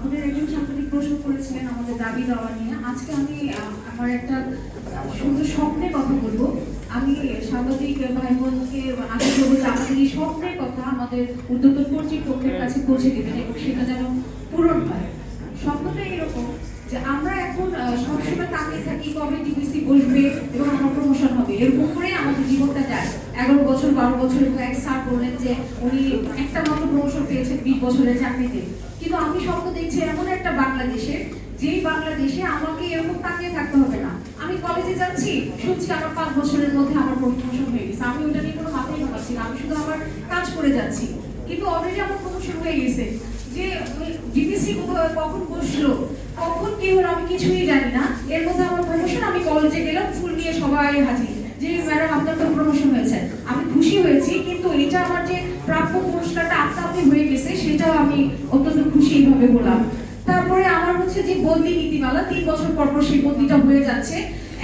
আমাদের একজন সাংবাদিক প্রশ্ন করেছিলেন আমাদের দাবি দেওয়া নিয়ে। আজকে আমি আমার একটা সুন্দর স্বপ্নের কথা বলব। আমি সাংবাদিক ভাই বোনকে আশা করব যে আমাদের এই স্বপ্নের কথা আমাদের উদ্যোতন কর্তৃপক্ষের কাছে পৌঁছে দেবেন এবং সেটা যেন পূরণ হয়। স্বপ্নটা এরকম যে আমরা এখন সবসময় তাকিয়ে থাকি কবে টিভিসি বসবে এবং আমার প্রমোশন হবে। এরকম করে আমাদের জীবনটা যায়। এগারো বছর, বারো বছর এক স্যার বললেন যে উনি একটা মাত্র প্রমোশন পেয়েছেন বিশ বছরের চাকরিতে। কিন্তু আমি স্বপ্ন দেখছি এমন একটা বাংলাদেশে, যেই বাংলাদেশে আমাকে এরকম তাকিয়ে থাকতে হবে না। আমি কলেজে যাচ্ছি, শুনছি আমার পাঁচ বছরের মধ্যে আমার প্রমোশন হয়ে গেছে। আমি ওটা নিয়ে কোনো মাথায় ঢোকাচ্ছি না, আমি শুধু আমার কাজ করে যাচ্ছি। কিন্তু অলরেডি আমার প্রমোশন হয়ে গেছে। যে ডিপিসি কখন বসল, কখন কি হলো আমি কিছুই জানি না। এর মধ্যে আমার প্রমোশন আমি কলেজে গেলাম, ফুল নিয়ে সবাই হাজির। যে ম্যাডাম আপনার তো প্রমোশন হয়েছে। আমি খুশি হয়েছি, কিন্তু এটা আমার যে প্রাপ্য পুরস্কারটা আপনা আপনি হয়ে গেছে, সেটাও আমি এইভাবে বললাম। তারপরে আমার হচ্ছে যে বদলি নীতিমালা, তিন বছর পর পর সেই বদলিটা হয়ে যাচ্ছে।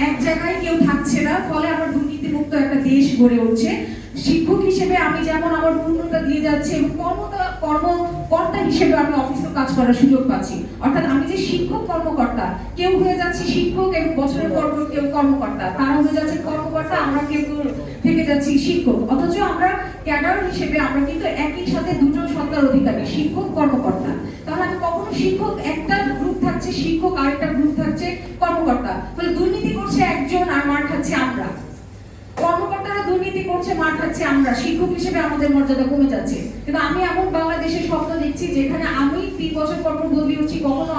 এক জায়গায় কেউ থাকছে না, ফলে আমার দুর্নীতিমুক্ত একটা দেশ গড়ে উঠছে। শিক্ষক হিসেবে আমি যেমন আমার পূর্ণতা দিয়ে যাচ্ছে কর্মকর্তা হিসেবে আমি অফিসে কাজ করার সুযোগ পাচ্ছি। অর্থাৎ আমি যে শিক্ষক কর্মকর্তা, কেউ হয়ে যাচ্ছে শিক্ষক এবং বছরের পর কেউ কর্মকর্তা। তারা হয়ে যাচ্ছে কর্মকর্তা, আমরা কেউ যাচ্ছি শিক্ষক। অথচ আমরা ক্যাডার হিসেবে আমরা কিন্তু একই সাথে দুটো সত্তার অধিকারী, শিক্ষক, কর্মকর্তা। তাহলে কখনো শিক্ষক একটা গ্রুপ থাকছে, শিক্ষক আরেকটা গ্রুপ থাকছে, কর্মকর্তা। ফলে দুর্নীতি করছে একজন আর মার খাচ্ছে আমরা। কর্মকর্তারা দুর্নীতি করছে, মার খাচ্ছে আমরা। শিক্ষক হিসেবে আমাদের মর্যাদা কমে যাচ্ছে। কিন্তু আমি এমন বাংলাদেশের স্বপ্ন দেখছি যেখানে আমি তিন বছর পর বদলি হচ্ছি, কখনো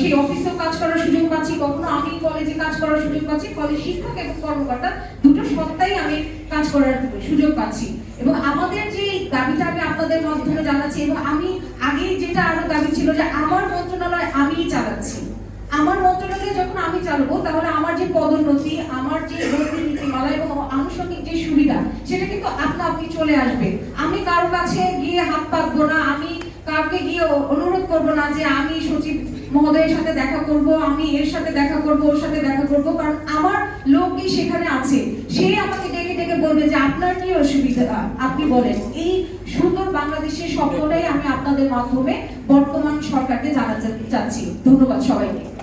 সেই অফিসেও কাজ করার সুযোগ পাচ্ছি, কখনো আমি কলেজে কাজ করার সুযোগ পাচ্ছি কলেজ শিক্ষক এবং কর্মকর্তা দুটো সত্তাই আমি কাজ করার সুযোগ পাচ্ছি। এবং আমাদের যে দাবিটা আমি আপনাদের মাধ্যমে জানাচ্ছি, এবং আমি আগেই যেটা আরও দাবি ছিল যে আমার মন্ত্রণালয় আমিই চালাচ্ছি। আমার মন্ত্রণালয়ে যখন আমি চালাবো, তাহলে আমার যে পদোন্নতি, আমার যে নীতিমালা এবং আনুষঙ্গিক যে সুবিধা, সেটা কিন্তু আপনা আপনি চলে আসবে। আমি কারও কাছে গিয়ে হাত পাতবো না আমি কাউকে গিয়ে অনুরোধ করব না যে আমি সচিব মহোদয়ের সাথে দেখা করব, আমি এর সাথে দেখা করব, ওর সাথে দেখা করব, কারণ আমার লোকই সেখানে আছে? সে আমাকে ডেকে ডেকে বলবে যে আপনার কি অসুবিধা? আপনি বলেন। এই সুন্দর বাংলাদেশের স্বপ্নটাই আমি আপনাদের মাধ্যমে বর্তমান সরকারকে জানাতে চাচ্ছি। ধন্যবাদ সবাইকে।